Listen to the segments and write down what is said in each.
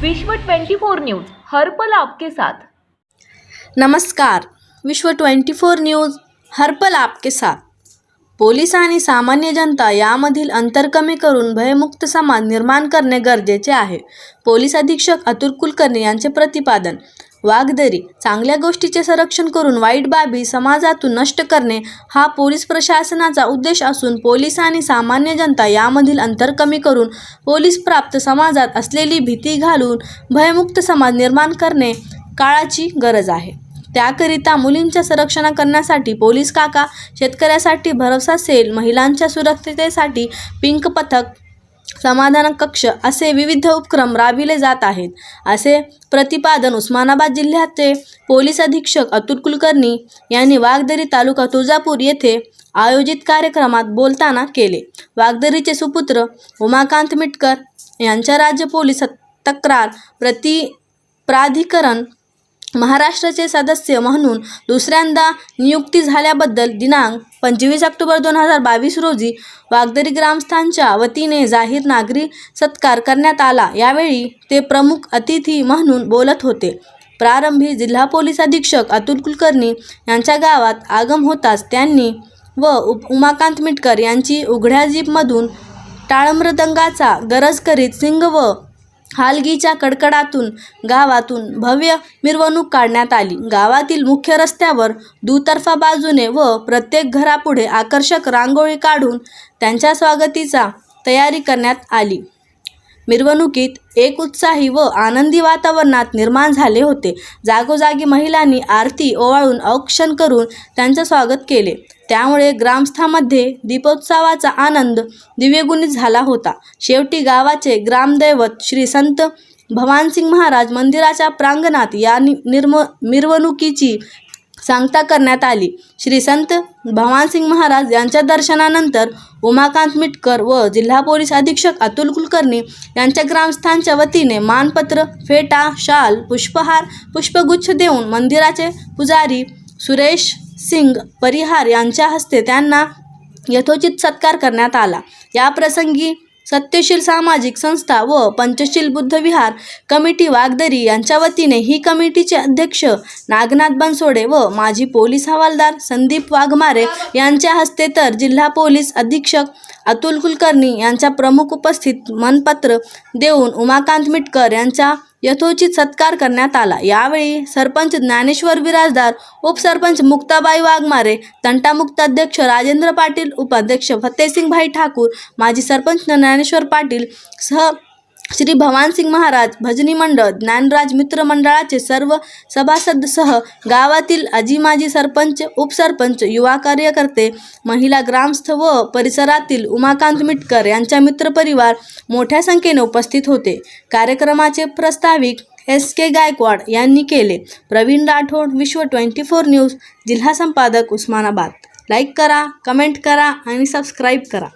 विश्व 24 न्यूज हर्पल आपके साथ. नमस्कार. विश्व 24 न्यूज हर्पल आपके साथ. पोलीस आणि सामान्य जनता यामधील अंतर कमी करून भयमुक्त समाज निर्माण करणे गरजेचे आहे. पोलीस अधीक्षक अतुल कुलकर्णी यांचे प्रतिपादन वागदरी. चांगल्या गोष्टीचे संरक्षण करून वाईट बाबी समाजातून नष्ट करणे हा पोलीस प्रशासनाचा उद्देश असून पोलीस आणि सामान्य जनता यामधील अंतर कमी करून पोलीस प्राप्त समाजात असलेली भीती घालून भयमुक्त समाज निर्माण करणे काळाची गरज आहे. त्याकरिता मुलींच्या संरक्षणा करण्यासाठी पोलीस काका शेतकऱ्यासाठी भरवसा सेल महिलांच्या सुरक्षिततेसाठी पिंक पथक समाधान कक्ष असे विविध उपक्रम राबविले जात आहेत. असे प्रतिपादन उस्मानाबाद जिल्ह्याचे पोलीस अधीक्षक अतुल कुलकर्णी यांनी वाघदरी तालुका तुळजापूर येथे आयोजित कार्यक्रमात बोलताना केले. वाघदरीचे सुपुत्र उमाकांत मिटकर यांच्या राज्य पोलीस तक्रार प्रति प्राधिकरण महाराष्ट्राचे सदस्य म्हणून दुसऱ्यांदा नियुक्ती झाल्याबद्दल दिनांक पंचवीस ऑक्टोबर दोन हजार बावीस रोजी वागदरी ग्रामस्थांच्या वतीने जाहीर नागरी सत्कार करण्यात आला. यावेळी ते प्रमुख अतिथी म्हणून बोलत होते. प्रारंभी जिल्हा पोलीस अधीक्षक अतुल कुलकर्णी यांच्या गावात आगम होताच त्यांनी व उमाकांत मिटकर यांची उघड्या जीपमधून टाळमृदंगाचा गरज करीत सिंग व हालगीच्या कडकडातून गावातून भव्य मिरवणूक काढण्यात आली. गावातील मुख्य रस्त्यावर दुतर्फा बाजूने व प्रत्येक घरापुढे आकर्षक रांगोळी काढून त्यांच्या स्वागतीचा तयारी करण्यात आली. मिरवणुकीत एक उत्साही व आनंदी वातावरणात निर्माण झाले होते. जागोजागी महिलांनी आरती ओवाळून औक्षण करून त्यांचे स्वागत केले. त्यामुळे ग्रामस्थामध्ये दीपोत्सवाचा आनंद दिव्यगुणी झाला होता. शेवटी गावाचे ग्रामदैवत श्री संत भवानसिंग महाराज मंदिराच्या प्रांगणात या नि निर्म मिरवणुकीची सांगता करण्यात आली. श्री संत भवानसिंग महाराज यांच्या दर्शनानंतर उमाकांत मिटकर व जिल्हा पोलीस अधीक्षक अतुल कुलकर्णी यांच्या ग्रामस्थांच्या वतीने मानपत्र फेटा शाल पुष्पहार पुष्पगुच्छ देऊन मंदिराचे पुजारी सुरेश सिंग परिहार यांच्या हस्ते त्यांना यथोचित सत्कार करण्यात आला. या प्रसंगी सत्यशील सामाजिक संस्था व पंचशील बुद्धविहार कमिटी वागदरी यांच्या वतीने ही कमिटीचे अध्यक्ष नागनाथ बनसोडे व माजी पोलीस हवालदार संदीप वाघमारे यांच्या हस्ते तर जिल्हा पोलीस अधीक्षक अतुल कुलकर्णी यांच्या प्रमुख उपस्थित मनपत्र देऊन उमाकांत मिटकर यांच्या यथोचित सत्कार करण्यात आला. यावेळी सरपंच ज्ञानेश्वर बिराजदार उपसरपंच मुक्ताबाई वाघमारे तंटामुक्त अध्यक्ष राजेंद्र पाटील उपाध्यक्ष फतेसिंगभाई ठाकूर माजी सरपंच ज्ञानेश्वर पाटील सह श्री भवानसिंग महाराज भजनी मंडळ ज्ञानराज मित्र मंडळाचे सर्व सभासदसह गावातील आजी माजी सरपंच उपसरपंच युवा कार्यकर्ते महिला ग्रामस्थ व परिसरातील उमाकांत मिटकर यांच्या मित्रपरिवार मोठ्या संख्येने उपस्थित होते. कार्यक्रमाचे प्रस्ताविक एस के गायकवाड यांनी केले. प्रवीण राठोड विश्व ट्वेंटी फोर न्यूज जिल्हा संपादक उस्मानाबाद. लाईक करा कमेंट करा आणि सबस्क्राईब करा.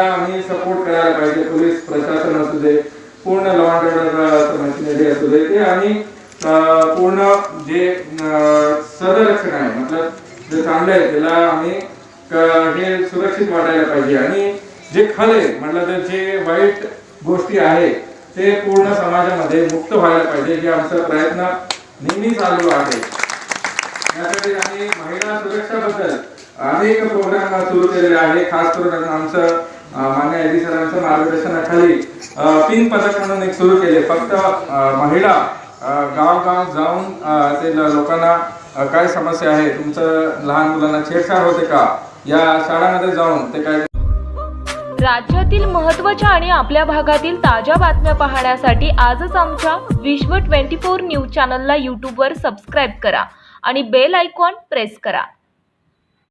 चांगले त्याला आम्ही सपोर्ट करायला पाहिजे. पोलीस प्रशासन असू दे पूर्ण लॉ अँड ऑर्डर मशिनरी असू दे ते आणि पूर्ण जे अं, सदरक्षण आहे मतलब जे चांगलं आहे त्याला आम्ही हे सुरक्षित वाटायला पाहिजे. आणि जे खरे म्हटलं तर जे वाईट गोष्टी आहे ते पूर्ण समाजामध्ये मुक्त व्हायला पाहिजे हे आमचा प्रयत्न नेहमी चालू आहे. त्यासाठी आम्ही महिला सुरक्षाबद्दल अनेक प्रोग्राम सुरू केलेले आहे खास करून आमचं मान्य एडी सरांच्या मार्गदर्शनाखाली तीन पिंक पथक म्हणून एक सुरू केले. फक्त महिला गाव गाव जाऊन ते लोकांना काय समस्या आहे तुमचं लहान मुलांना छेडछाड होते का? या शाळांमध्ये जाऊन ते काय राज्यातील महत्त्वाच्या आणि आपल्या भागातील ताज्या बातम्या पाहण्यासाठी आजच आमच्या विश्व 24 न्यूज चॅनलला यूट्यूबवर सबस्क्राईब करा आणि बेल आयकॉन प्रेस करा.